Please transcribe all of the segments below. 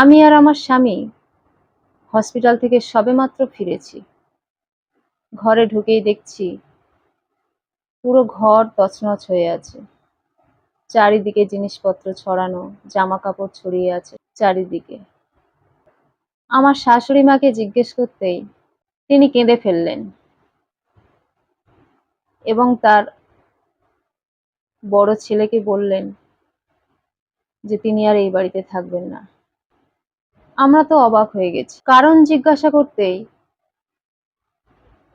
আমি আর আমার স্বামী হসপিটাল থেকে সবেমাত্র ফিরেছি। ঘরে ঢুকেই দেখছি পুরো ঘর তছনছ হয়ে আছে। চারিদিকে জিনিসপত্র ছড়ানো জামা কাপড় ছড়িয়ে আছে চারিদিকে। আমার শাশুড়ি মাকে জিজ্ঞেস করতেই তিনি কেঁদে ফেললেন এবং তার বড় ছেলেকে বললেন যে তিনি আর এই বাড়িতে থাকবেন না। আমরা তো অবাক হয়ে গেছি। কারণ জিজ্ঞাসা করতেই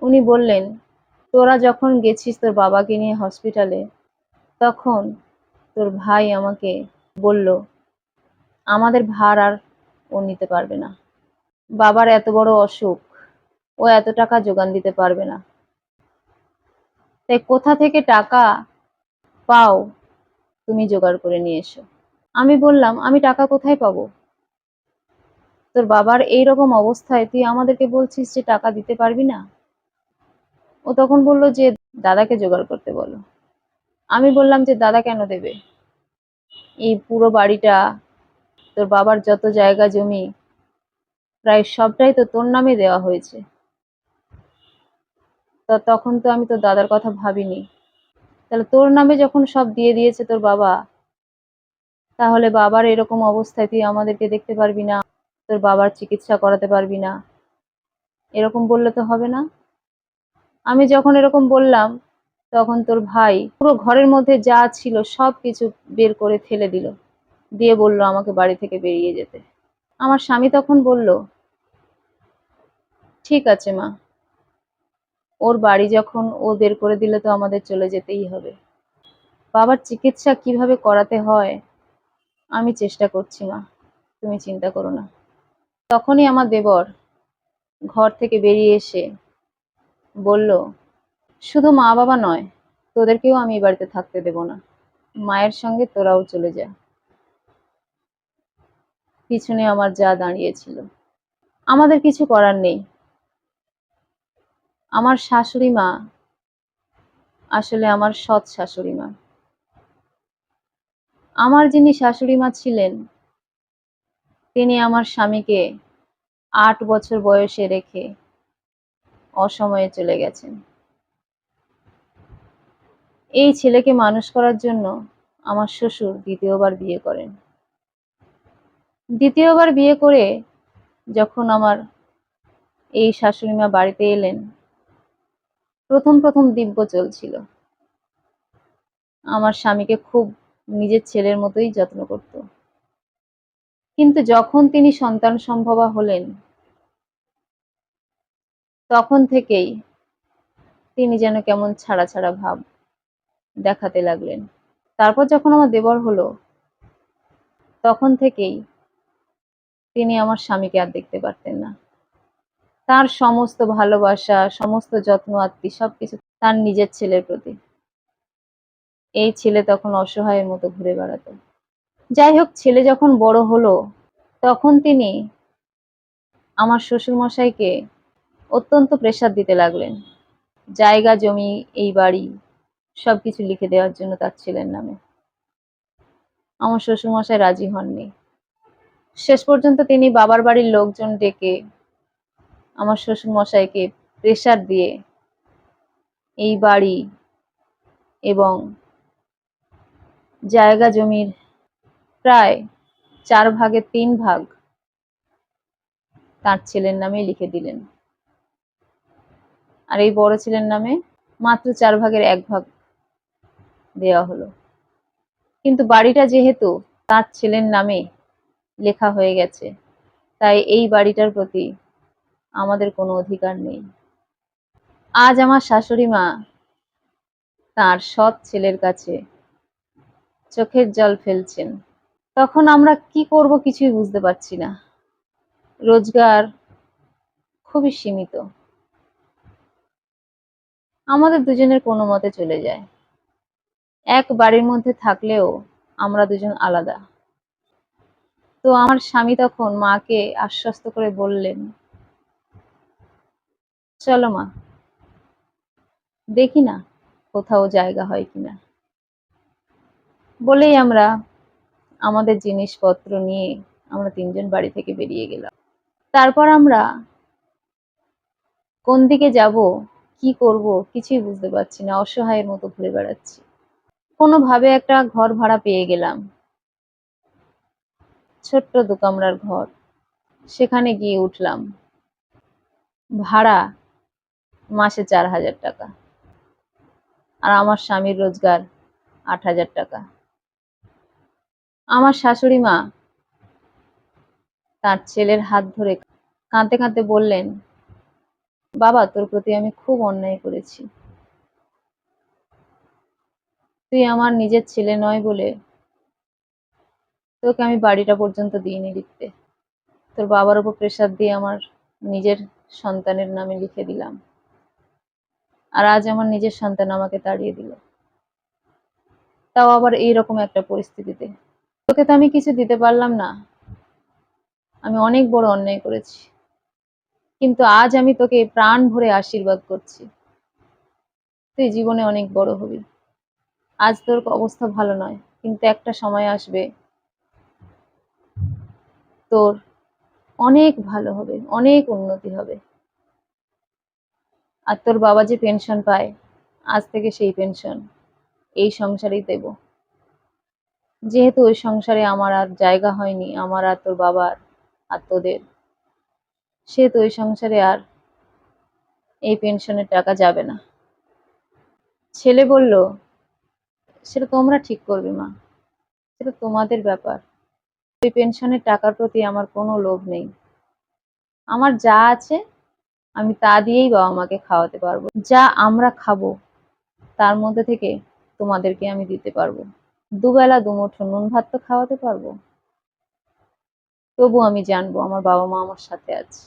উনি বললেন, তোরা যখন গেছিস তোর বাবাকে নিয়ে হসপিটালে তখন তোর ভাই আমাকে বলল, আমাদের ভার আর ও নিতে পারবে না। বাবার এত বড় অসুখ, ও এত টাকা যোগান দিতে পারবে না। তাই কোথা থেকে টাকা পাও, তুমি জোগাড় করে নিয়ে এসো। আমি বললাম, আমি টাকা কোথায় পাবো? তোর বাবার এই রকম অবস্থায় তুই আমাদেরকে বলছিস যে টাকা দিতে পারবি না? ও তখন বলল যে, দাদাকে জোগাড় করতে বলো। আমি বললাম যে, দাদা কেন দেবে? এই পুরো বাড়িটা, তোর বাবার যত জায়গা জমি, প্রায় সবটাই তো তোর নামে দেওয়া হয়েছে। তো তখন তো আমি তোর দাদার কথা ভাবিনি। তাহলে তোর নামে যখন সব দিয়ে দিয়েছে তোর বাবা, তাহলে বাবার এরকম অবস্থায় তুই আমাদেরকে দেখতে পারবি না? তোর বাবার চিকিৎসা করাতে পারবি না। এরকম বললে তো হবে না। আমি যখন এরকম বললাম, তখন তোর ভাই পুরো ঘরের মধ্যে যা ছিল সব কিছু বের করে ফেলে দিল। দিয়ে বলল, আমাকে বাড়ি থেকে বেরিয়ে যেতে। আমার স্বামী তখন বলল, ঠিক আছে মা। ওর বাড়ি যখন ও বের করে দিলে তো আমাদের চলে যেতেই হবে। বাবার চিকিৎসা কীভাবে করাতে হয়, আমি চেষ্টা করছি মা। তুমি চিন্তা করো না। তখনই আমার দেবর ঘর থেকে বেরিয়ে এসে বলল, শুধু মা বাবা নয়, তোদেরকেও আমি এই বাড়িতে থাকতে দেব না। মায়ের সঙ্গে তোরাও চলে যা। পিছনে আমার যা দাঁড়িয়েছিল। আমাদের কিছু করার নেই। আমার শাশুড়ি মা আসলে আমার সৎ শাশুড়ি মা। আমার যিনি শাশুড়ি মা ছিলেন তিনি আমার স্বামীকে আট বছর বয়সে রেখে অসময়ে চলে গেছেন। এই ছেলেকে মানুষ করার জন্য আমার শ্বশুর দ্বিতীয়বার বিয়ে করেন। দ্বিতীয়বার বিয়ে করে যখন আমার এই শাশুড়ি মা বাড়িতে এলেন, প্রথম প্রথম দিব্য চলছিল। আমার স্বামীকে খুব নিজের ছেলের মতোই যত্ন করত। কিন্তু যখন তিনি সন্তান সম্ভবা হলেন, তখন থেকেই তিনি যেন কেমন ছাড়া ছাড়া ভাব দেখাতে লাগলেন। তারপর যখন আমার দেবর হলো, তখন থেকেই তিনি আমার স্বামীকে আর দেখতে পারতেন না। তার সমস্ত ভালোবাসা, সমস্ত যত্ন আত্মি সবকিছু তার নিজের ছেলের প্রতি। এই ছেলে তখন অসহায়ের মতো ঘুরে বেড়াতো। যাই হোক ছেলে যখন বড় হলো, তখন তিনি আমার শ্বশুর মশাইকে অত্যন্ত প্রেসার দিতে লাগলেন। জায়গা, জমি, এই বাড়ি সব কিছু লিখে দেওয়ার জন্য তার ছেলের নামে। আমার শ্বশুর মশাই রাজি হননি। শেষ পর্যন্ত তিনি বাবার বাড়ির লোকজন ডেকে আমার শ্বশুর মশাইকে প্রেসার দিয়ে এই বাড়ি এবং জায়গা, জমির প্রায় চার ভাগের তিন ভাগ তার ছেলের নামে লিখে দিলেন। আর এই বড় ছেলের নামে মাত্র চার ভাগের এক ভাগ দেওয়া হলো। কিন্তু বাড়িটা যেহেতু তার ছেলের নামে লেখা হয়ে গেছে, তাই এই বাড়িটার প্রতি আমাদের কোনো অধিকার নেই। আজ আমার শাশুড়ি মা তার সৎ ছেলের কাছে চোখের জল ফেলছেন। তখন আমরা কি করব কিছুই বুঝতে পারছি না। রোজগার খুবই সীমিত। আমাদের দুজনের কোনো মতে চলে যায়। এক বাড়ির মধ্যে থাকলেও আমরা দুজন আলাদা। তো আমার স্বামী তখন মাকে আশ্বস্ত করে বললেন, চলো মা, দেখি না কোথাও জায়গা হয় কিনা। বলেই আমরা আমাদের জিনিসপত্র নিয়ে আমরা তিনজন বাড়ি থেকে বেরিয়ে গেলাম। তারপর আমরা কোন দিকে যাব, কি করব কিছুই বুঝতে পারছি না, অসহায়ের মতো ঘুরে বেড়াচ্ছি। কোনোভাবে একটা ঘর ভাড়া পেয়ে গেলাম। ছোট্ট দু কামরার ঘর। সেখানে গিয়ে উঠলাম। ভাড়া মাসে চার হাজার টাকা। আর আমার স্বামীর রোজগার আট হাজার টাকা। আমার শাশুড়ি মা তার ছেলের হাত ধরে কাঁদতে কাঁদতে বললেন, বাবা, তোর প্রতি আমি খুব অন্যায় করেছি। তুই আমার নিজের ছেলে নয় বলে তোকে আমি বাড়িটা পর্যন্ত দিইনি লিখতে। তোর বাবার উপর প্রেশার দিয়ে আমার নিজের সন্তানের নামে লিখে দিলাম। আর আজ আমার নিজের সন্তান আমাকে তাড়িয়ে দিল। তাও আবার এইরকম একটা পরিস্থিতিতে তোকে তো আমি কিছু দিতে পারলাম না। আমি অনেক বড় অন্যায় করেছি। কিন্তু আজ আমি তোকে প্রাণ ভরে আশীর্বাদ করছি। তুই জীবনে অনেক বড় হবি। আজ তোর অবস্থা ভালো নয়, কিন্তু একটা সময় আসবে। তোর অনেক ভালো হবে, অনেক উন্নতি হবে। আর তোর বাবা যে পেনশন পায়, আজ থেকে সেই পেনশন, এই সংসারেই দেব। যেহেতু ওই সংসারে আমার আর জায়গা হয়নি, আমার আর তোর বাবার আর তোদের, সেহেতু ওই সংসারে আর এই পেনশনের টাকা যাবে না। ছেলে বলল, সেটা তোমরা ঠিক করবে মা, সেটা তোমাদের ব্যাপার। ওই পেনশনের টাকার প্রতি আমার কোনো লোভ নেই। আমার যা আছে আমি তা দিয়েই বাবা মাকে খাওয়াতে পারব। যা আমরা খাব তার মধ্যে থেকে তোমাদেরকে আমি দিতে পারব। দুবেলা দুমুঠো নুন ভাত তো খাওয়াতে পারব। তবু আমি জানব আমার বাবা মা আমার সাথে আছে।